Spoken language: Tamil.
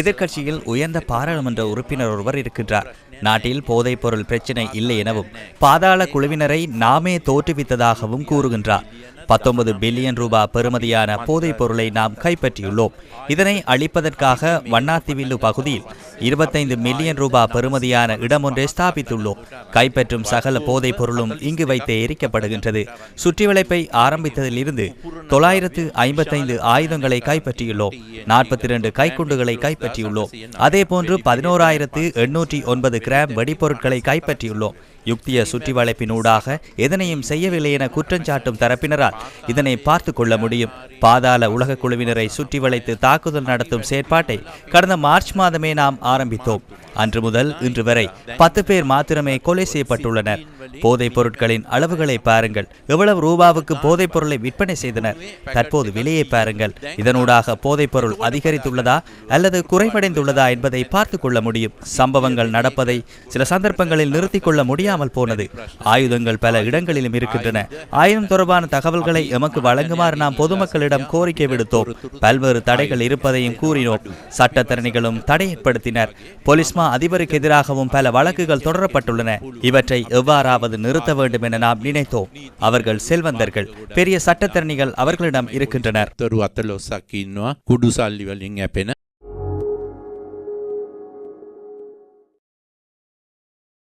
எதிர்க்கட்சியில் உயர்ந்த பாராளுமன்ற உறுப்பினர் ஒருவர் இருக்கின்றார். நாட்டில் போதைப்பொருள் பிரச்சினை இல்லை எனவும் பாதாள குழுவினரை நாமே தோற்றுவித்ததாகவும் கூறுகின்றார். பத்தொன்பது பில்லியன் ரூபாய் பெறுமதியான போதைப் பொருளை நாம் கைப்பற்றியுள்ளோம். இதனை அளிப்பதற்காக வண்ணாத்திவில்லு பகுதியில் இருபத்தைந்து மில்லியன் ரூபாய் பெறுமதியான இடம் ஒன்றை ஸ்தாபித்துள்ளோம். கைப்பற்றும் சகல போதைப் பொருளும் இங்கு வைத்தே எரிக்கப்படுகின்றது. சுற்றிவளைப்பை ஆரம்பித்ததிலிருந்து தொள்ளாயிரத்து ஐம்பத்தைந்து ஆயுதங்களை கைப்பற்றியுள்ளோம். நாற்பத்தி இரண்டு கைக்குண்டுகளை கைப்பற்றியுள்ளோம். அதே போன்று பதினோராயிரத்து எண்ணூற்றி ஒன்பது கிராம் வெடிப்பொருட்களை கைப்பற்றியுள்ளோம். யுக்திய சுற்றி வளைப்பினூடாக எதனையும் செய்யவில்லை என குற்றஞ்சாட்டும் தரப்பினரால் இதனை பார்த்து கொள்ள முடியும். பாதாள உலக குழுவினரை சுற்றி வளைத்து தாக்குதல் நடத்தும் செயற்பாட்டை கடந்த மார்ச் மாதமே நாம் ஆரம்பித்தோம். அன்று முதல் இன்று வரை பத்து பேர் மாத்திரமே கொலை செய்யப்பட்டுள்ளனர். போதைப் பொருட்களின் அளவுகளை பாருங்கள். எவ்வளவு ரூபாவுக்கு போதைப் பொருளை விற்பனை செய்தனர்? தற்போது விலையை பாருங்கள். இதனூடாக போதைப் பொருள் அதிகரித்துள்ளதா அல்லது குறைவடைந்துள்ளதா என்பதை பார்த்து கொள்ள முடியும். சம்பவங்கள் நடப்பதை சில சந்தர்ப்பங்களில் நிறுத்திக் கொள்ள முடியாமல் போனது. ஆயுதங்கள் பல இடங்களிலும் இருக்கின்றன. ஆயுதம் தொடர்பான தகவல்களை எமக்கு வழங்குமாறு நாம் பொதுமக்களிடம் கோரிக்கை விடுத்தோம். பல்வேறு தடைகள் இருப்பதையும் கூறினோம். சட்டத்தரணிகளும் தடை ஏற்படுத்தினர் பொலிஸ்மா அதிபருக்கு எதிராகவும் பல வழக்குகள் தொடரப்பட்டுள்ளன. இவற்றை எவ்வாறாவது நிறுத்த வேண்டும் என நாம் நினைத்தோம். அவர்கள் செல்வந்தர்கள். பெரிய சட்டத்தரணிகள் அவர்களிடம் இருக்கின்றனர்.